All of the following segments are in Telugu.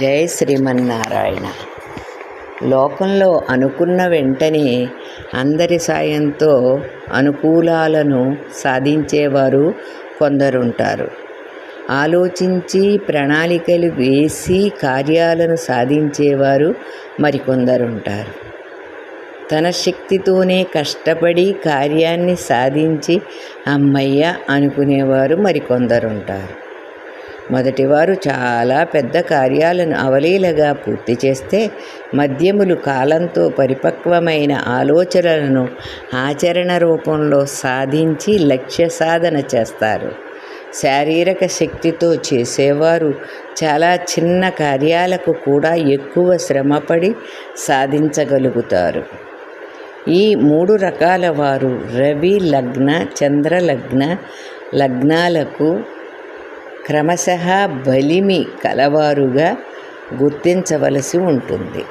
జై శ్రీమన్నారాయణ. లోకంలో అనుకున్న వెంటనే అందరి సాయంతో అనుకూలాలను సాధించేవారు కొందరుంటారు. ఆలోచించి ప్రణాళికలు వేసి కార్యాలను సాధించేవారు మరికొందరుంటారు. తన శక్తితోనే కష్టపడి కార్యాన్ని సాధించి అమ్మయ్య అనుకునేవారు మరికొందరుంటారు. మొదటివారు చాలా పెద్ద కార్యాలను అవలీలగా పూర్తి చేస్తే మద్యములు కాలంతో పరిపక్వమైన ఆలోచనలను ఆచరణ రూపంలో సాధించి లక్ష్య సాధన చేస్తారు. శారీరక శక్తితో చేసేవారు చాలా చిన్న కార్యాలకు కూడా ఎక్కువ శ్రమపడి సాధించగలుగుతారు. ఈ మూడు రకాల వారు రవి లగ్న చంద్ర లగ్న లగ్నాలకు క్రమశః బలిమి కలవారుగా గుర్తించవలసి ఉంటుంది.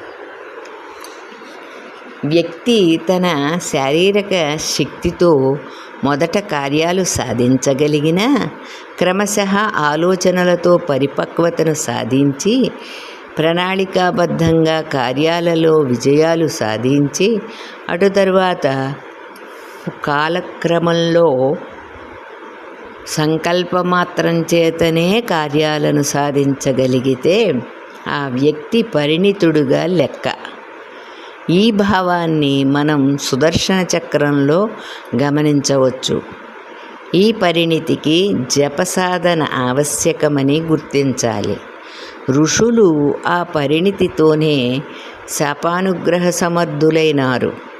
వ్యక్తి తన శారీరక శక్తితో మొదట కార్యాలు సాధించగలిగిన క్రమశ ఆలోచనలతో పరిపక్వతను సాధించి ప్రణాళికాబద్ధంగా కార్యాలలో విజయాలు సాధించి అటు తర్వాత కాలక్రమంలో సంకల్పమాత్రం చేతనే కార్యాలను సాధించగలిగితే ఆ వ్యక్తి పరిణితుడుగా లెక్క. ఈ భావాన్ని మనం సుదర్శన చక్రంలో గమనించవచ్చు. ఈ పరిణితికి జపసాధన ఆవశ్యకమని గుర్తించాలి. ఋషులు ఆ పరిణితితోనే శాపానుగ్రహ సమర్థులైనారు.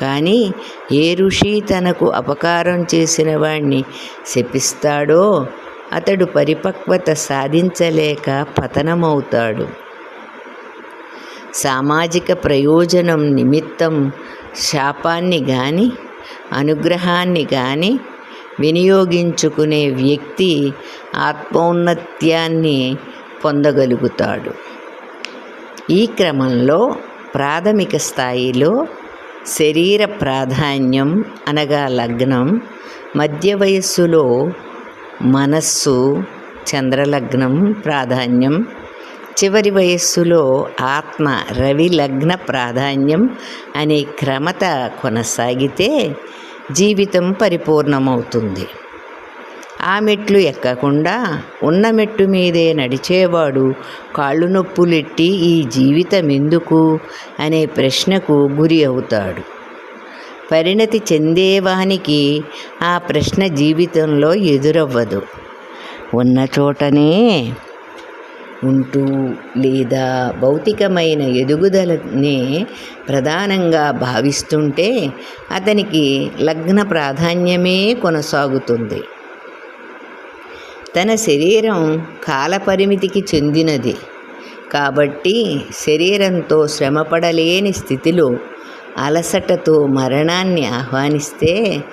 కానీ ఏ ఋషి తనకు అపకారం చేసిన వాణ్ణి శపిస్తాడో అతడు పరిపక్వత సాధించలేక పతనమవుతాడు. సామాజిక ప్రయోజనం నిమిత్తం శాపాన్ని కానీ అనుగ్రహాన్ని కానీ వినియోగించుకునే వ్యక్తి ఆత్మౌన్నత్యాన్ని పొందగలుగుతాడు. ఈ క్రమంలో ప్రాథమిక స్థాయిలో శరీర ప్రాధాన్యం అనగా లగ్నం. మధ్య వయస్సులో మనస్సు చంద్రలగ్నం ప్రాధాన్యం. చివరి వయస్సులో ఆత్మ రవి లగ్న ప్రాధాన్యం అనే క్రమత కొనసాగితే జీవితం పరిపూర్ణమవుతుంది. ఆ మెట్లు ఎక్కకుండా ఉన్న మెట్టు మీదే నడిచేవాడు. కాళ్ళు నొప్పులెట్టి ఈ జీవితం ఎందుకు అనే ప్రశ్నకు గురి అవుతాడు. పరిణతి చెందేవానికి ఆ ప్రశ్న జీవితంలో ఎదురవ్వదు. ఉన్న చోటనే ఉంటూ లేదా భౌతికమైన ఎదుగుదలనే ప్రధానంగా భావిస్తుంటే అతనికి లగ్న ప్రాధాన్యమే కొనసాగుతుంది. తన శరీరం కాలపరిమితికి చెందినది. కాబట్టి శరీరంతో శ్రమపడలేని స్థితిలో అలసటతో మరణాన్ని ఆహ్వానిస్తే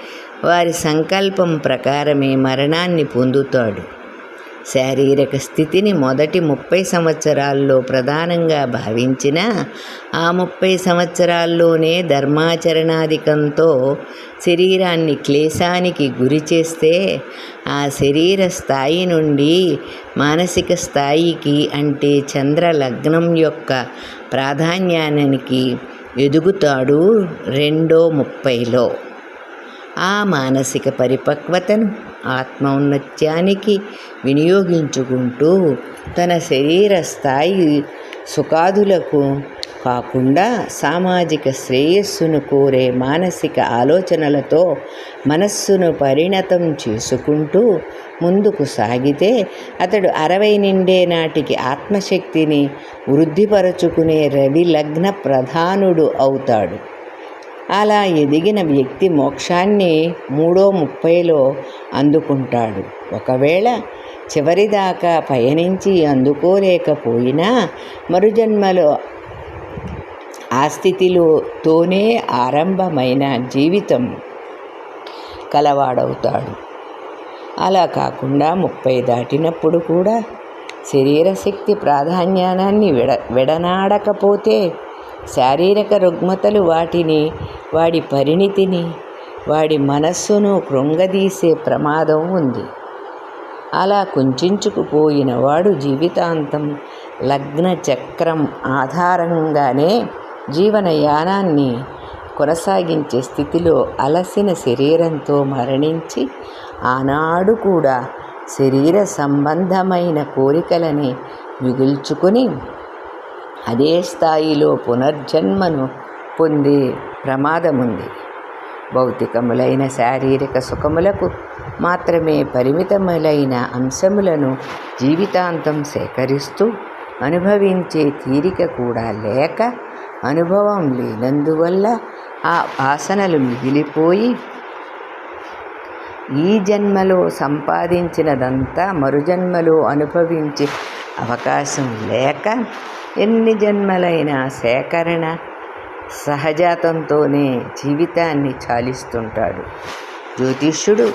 వారి సంకల్పం ప్రకారమే మరణాన్ని పొందుతాడు. శారీరక స్థితిని మొదటి ముప్పై సంవత్సరాల్లో ప్రధానంగా భావించిన ఆ ముప్పై సంవత్సరాల్లోనే ధర్మాచరణాధికంతో శరీరాన్ని క్లేశానికి గురి చేస్తే ఆ శరీర స్థాయి నుండి మానసిక స్థాయికి అంటే చంద్ర లగ్నం యొక్క ప్రాధాన్యానికి ఎదుగుతాడు రెండో ముప్పైలో. ఆ మానసిక పరిపక్వతను ఆత్మౌన్నత్యానికి వినియోగించుకుంటూ తన శరీర స్థాయి సుఖాదులకు కాకుండా సామాజిక శ్రేయస్సును కోరే మానసిక ఆలోచనలతో మనస్సును పరిణతం చేసుకుంటూ ముందుకు సాగితే అతడు అరవై నిండే నాటికి ఆత్మశక్తిని వృద్ధిపరచుకునే రవి లగ్న ప్రధానుడు అవుతాడు. అలా ఎదిగిన వ్యక్తి మోక్షాన్ని మూడో ముప్పైలో అందుకుంటాడు. ఒకవేళ చివరిదాకా పయనించి అందుకోలేకపోయినా మరుజన్మలో ఆ స్థితిలోతోనే ఆరంభమైన జీవితం కలవాడవుతాడు. అలా కాకుండా ముప్పై దాటినప్పుడు కూడా శరీర శక్తి ప్రాధాన్యాన్ని విడ విడనాడకపోతే శారీరక రుగ్మతలు వాటిని వాడి పరిణితిని వాడి మనస్సును కృంగదీసే ప్రమాదం ఉంది. అలా కుంచుకుపోయిన వాడు జీవితాంతం లగ్న చక్రం ఆధారంగానే జీవనయానాన్ని కొనసాగించే స్థితిలో అలసిన శరీరంతో మరణించి ఆనాడు కూడా శరీర సంబంధమైన కోరికలని మిగుల్చుకుని అదే స్థాయిలో పునర్జన్మను పొందే ప్రమాదముంది. భౌతికములైన శారీరక సుఖములకు మాత్రమే పరిమితములైన అంశములను జీవితాంతం సేకరిస్తూ అనుభవించే తీరిక కూడా లేక అనుభవం లేనందువల్ల ఆ వాసనలు మిగిలిపోయి ఈ జన్మలో సంపాదించినదంతా మరుజన్మలో అనుభవించే అవకాశం లేక ఎన్ని జన్మలైన సేకరణ సహజాతంతోనే జీవితాన్ని చాలిస్తుంటాడు. జ్యోతిష్యుడు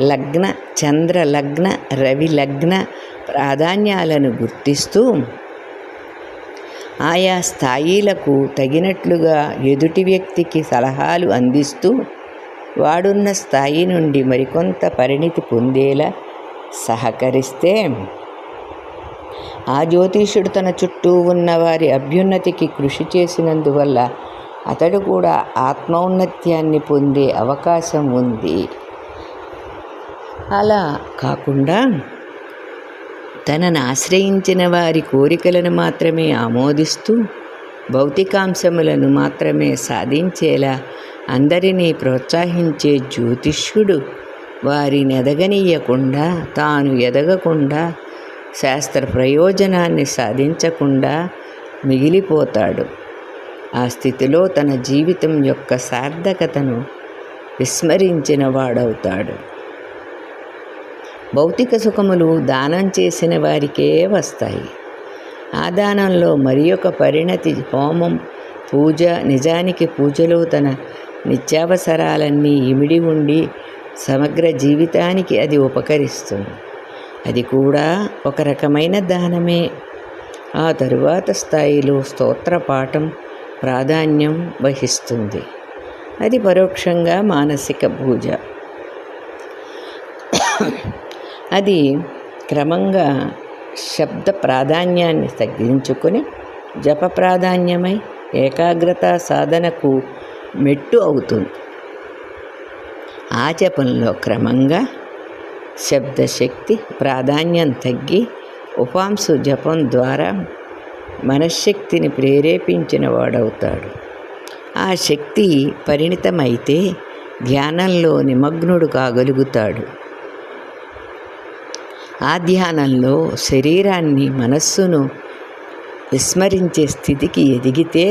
లగ్న చంద్ర లగ్న రవి లగ్న ప్రాధాన్యాలను గుర్తిస్తూ ఆయా స్థాయిలకు తగినట్లుగా ఎదుటి వ్యక్తికి సలహాలు అందిస్తూ వాడున్న స్థాయి నుండి మరికొంత పరిణితి పొందేలా సహకరిస్తే ఆ జ్యోతిషుడు తన చుట్టూ ఉన్న వారి అభ్యున్నతికి కృషి చేసినందువల్ల అతడు కూడా ఆత్మౌన్నత్యాన్ని పొందే అవకాశం ఉంది. అలా కాకుండా తనను ఆశ్రయించిన వారి కోరికలను మాత్రమే ఆమోదిస్తూ భౌతికాంశములను మాత్రమే సాధించేలా అందరినీ ప్రోత్సహించే జ్యోతిష్యుడు వారిని ఎదగనీయకుండా తాను ఎదగకుండా శాస్త్ర ప్రయోజనాన్ని సాధించకుండా మిగిలిపోతాడు. ఆ స్థితిలో తన జీవితం యొక్క సార్థకతను విస్మరించిన వాడవుతాడు. భౌతిక సుఖములు దానం చేసిన వారికే వస్తాయి. ఆ దానంలో మరి ఒక పరిణతి హోమం పూజ నిజానికి పూజలో తన నిత్యావసరాలన్నీ ఇమిడి ఉండి సమగ్ర జీవితానికి అది ఉపకరిస్తుంది. అది కూడా ఒక రకమైన దానమే. ఆ తరువాత స్థాయిలో స్తోత్ర పాఠం ప్రాధాన్యం వహిస్తుంది. అది పరోక్షంగా మానసిక పూజ. అది క్రమంగా శబ్ద ప్రాధాన్యాన్ని తగ్గించుకొని జప ప్రాధాన్యమై ఏకాగ్రత సాధనకు మెట్టు అవుతుంది. ఆ జపంలో క్రమంగా శబ్దశక్తి ప్రాధాన్యం తగ్గి ఉపాంశు జపం ద్వారా మనశ్శక్తిని ప్రేరేపించిన వాడవుతాడు. ఆ శక్తి పరిణితమైతే ధ్యానంలో నిమగ్నుడు కాగలుగుతాడు. ఆ ధ్యానంలో శరీరాన్ని మనస్సును విస్మరించే స్థితికి ఎదిగితే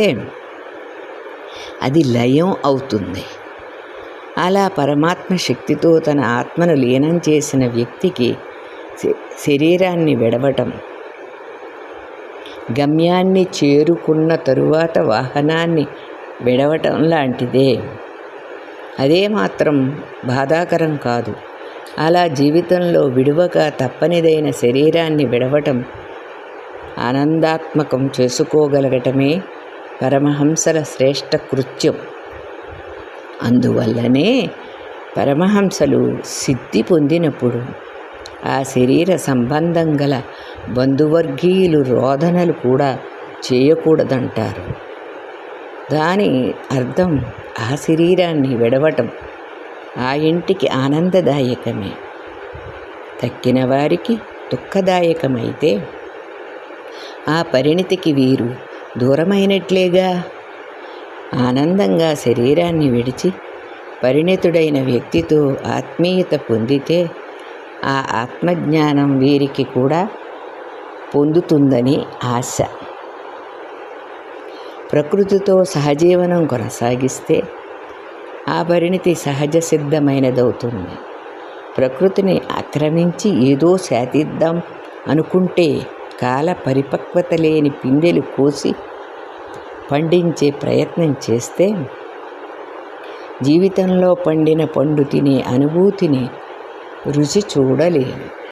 అది లయం అవుతుంది. అలా పరమాత్మ శక్తితో తన ఆత్మను లీనం చేసిన వ్యక్తికి శరీరాన్ని విడవటం గమ్యాన్ని చేరుకున్న తరువాత వాహనాన్ని విడవటం లాంటిదే. అదే మాత్రం బాధాకరం కాదు. అలా జీవితంలో విడువక తప్పనిదైన శరీరాన్ని విడవటం ఆనందాత్మకం చేసుకోగలగటమే పరమహంసల శ్రేష్ఠ కృత్యం. అందువల్లనే పరమహంసలు సిద్ధి పొందినప్పుడు ఆ శరీర సంబంధం గల బంధువర్గీయులు రోదనలు కూడా చేయకూడదంటారు. దాని అర్థం ఆ శరీరాన్ని విడవటం. ఆ ఇంటికి ఆనందదాయకమే. తక్కిన వారికి దుఃఖదాయకమైతే ఆ పరిణితికి వీరు దూరమైనట్లేగా? ఆనందంగా శరీరాన్ని విడిచి పరిణితుడైన వ్యక్తితో ఆత్మీయత పొందితే ఆ ఆత్మజ్ఞానం వీరికి కూడా పొందుతుందని ఆశ. ప్రకృతితో సహజీవనం కొనసాగిస్తే ఆ పరిణితి సహజ సిద్ధమైనదవుతుంది. ప్రకృతిని ఆక్రమించి ఏదో శాతిద్దాం అనుకుంటే కాల పరిపక్వత లేని పిందెలు కోసి పండించే ప్రయత్నం చేస్తే జీవితంలో పండిన పండు తినే అనుభూతిని రుచి చూడలేము